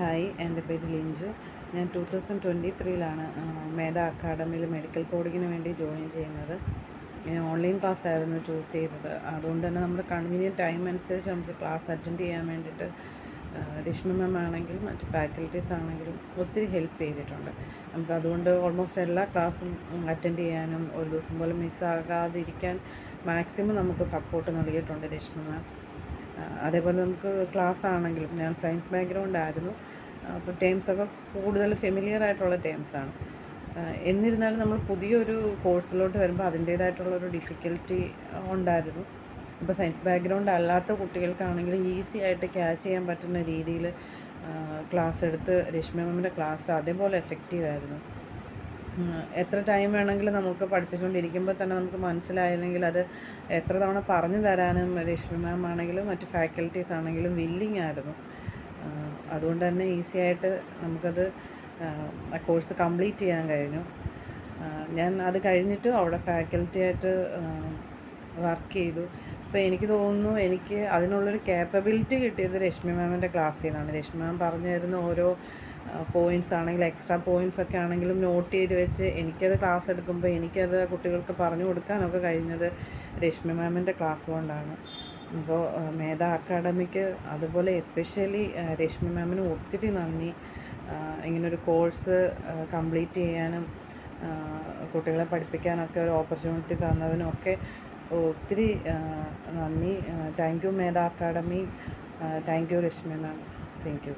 Hi എന്റെ പേര് ലിഞ്ചു. ഞാൻ ടു തൗസൻഡ് ട്വന്റി ത്രീയിലാണ് മേധ അക്കാഡമിയിൽ മെഡിക്കൽ കോഡിങ്ങിന് വേണ്ടി ജോയിൻ ചെയ്യുന്നത്. ഞാൻ ഓൺലൈൻ ക്ലാസ് ആയിരുന്നു ചൂസ് ചെയ്തത്. അതുകൊണ്ട് തന്നെ നമ്മുടെ കൺവീനിയന്റ് ടൈം അനുസരിച്ച് നമുക്ക് ക്ലാസ് അറ്റൻഡ് ചെയ്യാൻ വേണ്ടിയിട്ട് രശ്മി മാം ആണെങ്കിലും മറ്റ് ഫാക്കൽറ്റീസ് ആണെങ്കിലും ഒത്തിരി ഹെൽപ്പ് ചെയ്തിട്ടുണ്ട്. നമുക്ക് അതുകൊണ്ട് ഓൾമോസ്റ്റ് എല്ലാ ക്ലാസ്സും അറ്റൻഡ് ചെയ്യാനും ഒരു ദിവസം പോലും മിസ്സാകാതിരിക്കാൻ മാക്സിമം നമുക്ക് സപ്പോർട്ട് നൽകിയിട്ടുണ്ട് രശ്മി മാം അതേപോലെ നമുക്ക് ക്ലാസ് ആണെങ്കിലും ഞാൻ സയൻസ് ബാക്ക്ഗ്രൗണ്ട് ആയിരുന്നു. അപ്പോൾ ടേംസൊക്കെ കൂടുതൽ ഫെമിലിയർ ആയിട്ടുള്ള ടേംസാണ് എന്നിരുന്നാലും നമ്മൾ പുതിയൊരു കോഴ്സിലോട്ട് വരുമ്പോൾ അതിന്റേതായിട്ടുള്ളൊരു ഡിഫിക്കൽറ്റി ഉണ്ടായിരുന്നു. ഇപ്പോൾ സയൻസ് ബാക്ക്ഗ്രൗണ്ട് അല്ലാത്ത കുട്ടികൾക്കാണെങ്കിൽ ഈസി ആയിട്ട് ക്യാച്ച് ചെയ്യാൻ പറ്റുന്ന രീതിയിൽ ക്ലാസ് എടുത്ത് രശ്മി മാമിന്റെ ക്ലാസ് അതേപോലെ എഫക്റ്റീവ് ആയിരുന്നു. എത്ര ടൈം വേണമെങ്കിലും നമുക്ക് പഠിപ്പിച്ചുകൊണ്ടിരിക്കുമ്പോൾ തന്നെ നമുക്ക് മനസ്സിലായില്ലെങ്കിൽ അത് എത്ര തവണ പറഞ്ഞു തരാനും രശ്മി മാം ആണെങ്കിലും മറ്റ് ഫാക്കൽറ്റീസ് ആണെങ്കിലും വില്ലിങ് ആയിരുന്നു. അതുകൊണ്ട് തന്നെ ഈസി ആയിട്ട് നമുക്കത് ആ കോഴ്സ് കംപ്ലീറ്റ് ചെയ്യാൻ കഴിഞ്ഞു. ഞാൻ അത് കഴിഞ്ഞിട്ട് അവിടെ ഫാക്കൽറ്റി ആയിട്ട് വർക്ക് ചെയ്തു. അപ്പോൾ എനിക്ക് തോന്നുന്നു എനിക്ക് അതിനുള്ളൊരു കേപ്പബിലിറ്റി കിട്ടിയത് രശ്മി മാമിന്റെ ക്ലാസ്സിൽ നിന്നാണ്. രശ്മി മാം പറഞ്ഞു തരുന്ന ഓരോ പോയിന്റ്സ് ആണെങ്കിലും എക്സ്ട്രാ പോയിന്റ്സ് ഒക്കെ ആണെങ്കിലും നോട്ട് ചെയ്ത് വെച്ച് എനിക്കത് ക്ലാസ് എടുക്കുമ്പോൾ എനിക്കത് കുട്ടികൾക്ക് പറഞ്ഞു കൊടുക്കാനൊക്കെ കഴിഞ്ഞത് രശ്മി മാമിന്റെ ക്ലാസ് കൊണ്ടാണ്. അപ്പോൾ മേധ അക്കാഡമിക്ക് അതുപോലെ എസ്പെഷ്യലി രശ്മി മാമിന് ഒത്തിരി നന്ദി. ഇങ്ങനൊരു കോഴ്സ് കംപ്ലീറ്റ് ചെയ്യാനും കുട്ടികളെ പഠിപ്പിക്കാനൊക്കെ ഒരു ഓപ്പർച്യൂണിറ്റി തന്നതിനൊക്കെ ഒത്തിരി നന്ദി. Thank you Medha academy thank you Reshmi ma'am thank you